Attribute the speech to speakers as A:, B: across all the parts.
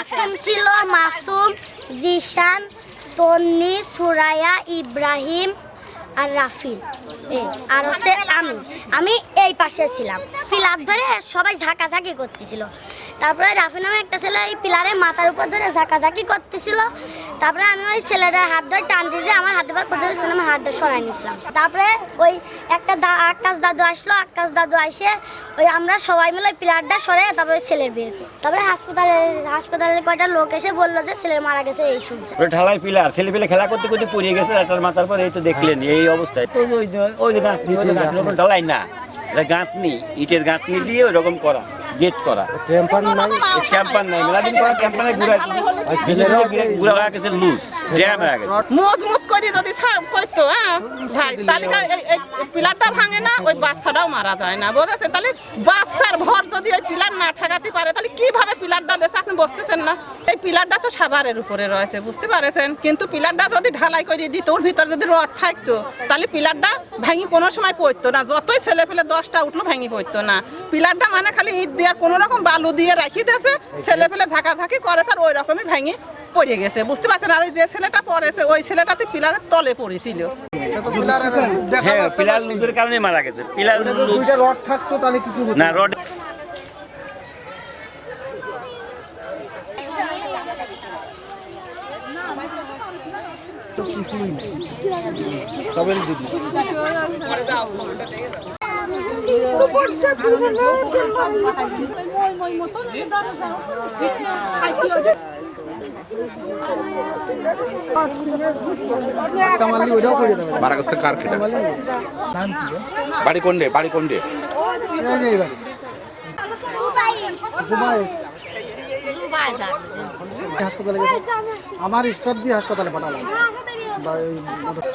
A: মাসুম ছিল, মাসুম, জিশান, তন্নি সুরায়া ইব্রাহিম আর রাফিল। আর হচ্ছে আমি। আমি এই পাশে ছিলাম। পিলার ধরে সবাই ঝাঁকাঝাঁকি করতেছিল। তারপরে রাফি নামে একটা ছেলে এই পিলারে মাথার উপর ধরে ঝাঁকাঝাঁকি করতেছিল। তারপরে আমি ওই ছেলেটার হাত ধরে টানতে যে আমার হাতে বার প্রথমে ছিল আমি হাত ধরে সরাই নিয়েছিলাম। তারপরে ওই একটা দা আকাশ দাদু আসলো আকাশ দাদু আসে ওই আমরা সবাই মিলে ওই পিলারটা সরে তারপরে ওই ছেলের বিয়ে তারপরে হাসপাতালে হাসপাতালে কয়টা লোক এসে বলল যে ছেলের মারা গেছে এই শুনছে।
B: ওই ঢালাই পিলার ছেলে পেলে খেলা করতে করতে পড়িয়ে গেছে একটার মাথার পরে এই তো দেখলেন এই অবস্থায়। ওই ওই গাঁথনি ওই গাঁথনি। ঢালাই না এটা গাঁথনি ইটের গাঁথনি দিয়ে ওরকম করা। গেট করা।
C: টেম্পার নাই।
B: ক্যাম্পার নাই। মেলাদিন করা ক্যাম্পারে ঘুরা ঘুরা হয়ে গেছে। লুজ ড্যাম হয়ে গেছে।
D: মজবুত করে যদি করতো হ্যাঁ ভাই তাহলে পিলারটা ভাঙে না ওই বাচ্চাটাও মারা যায় না বুঝেছে তাহলে বাচ্চার ভর যদি ওই পিলার না ঠেকাতে পারে তাহলে কীভাবে পিলারটা দেশে আপনি বসতেছেন না? পিলারটা তো সাভারের উপরে রয়েছে বুঝতে পারেছেন? কিন্তু পিলারটা যদি ঢালাই করে দিত ওর ভিতর যদি রড থাকতো তাহলে পিলারটা ভাঙি কোনো সময় পড়তো না। যতই ছেলে পেলে দশটা উঠল ভাঙি পড়তো না। পিলারটা মানে খালি ইট দিয়ে কোনো রকম বালু দিয়ে রাখি দিয়েছে ছেলে পেলে ঝাঁকাঝাঁকি করে তার ওই রকমই ভাঙি পড়ে গেছে। বুঝতে পারছেন? আর ওই যে ছেলেটা পড়েছে ওই ছেলেটা তো পিলারের তলে পড়েছিল।
B: হ্যাঁ পিলার লুজের কারণে মারা গেছে। পিলার
C: রড থাকতো তাহলে কিছু
B: না। রড
C: কিছুই নেই তবে যদি ধাক্কা মারলে ওইটাও করে দেবে
E: মারা গেছে কার খেটা
C: মারলে নাম কি রে?
E: বাড়ি কোন বাড়ি কোন
C: হাসপাতালে গেছে। আমার স্টাফ দিয়ে হাসপাতালে পাঠালাম। বা ওই মোটর-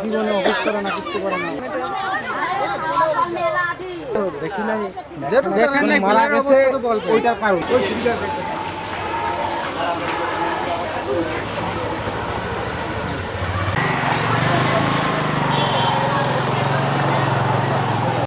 C: জীবনে অফিস করে না করতে পারে না। দেখি নাই। মারা গেছে ওইটার কারণ ওই সুবিধা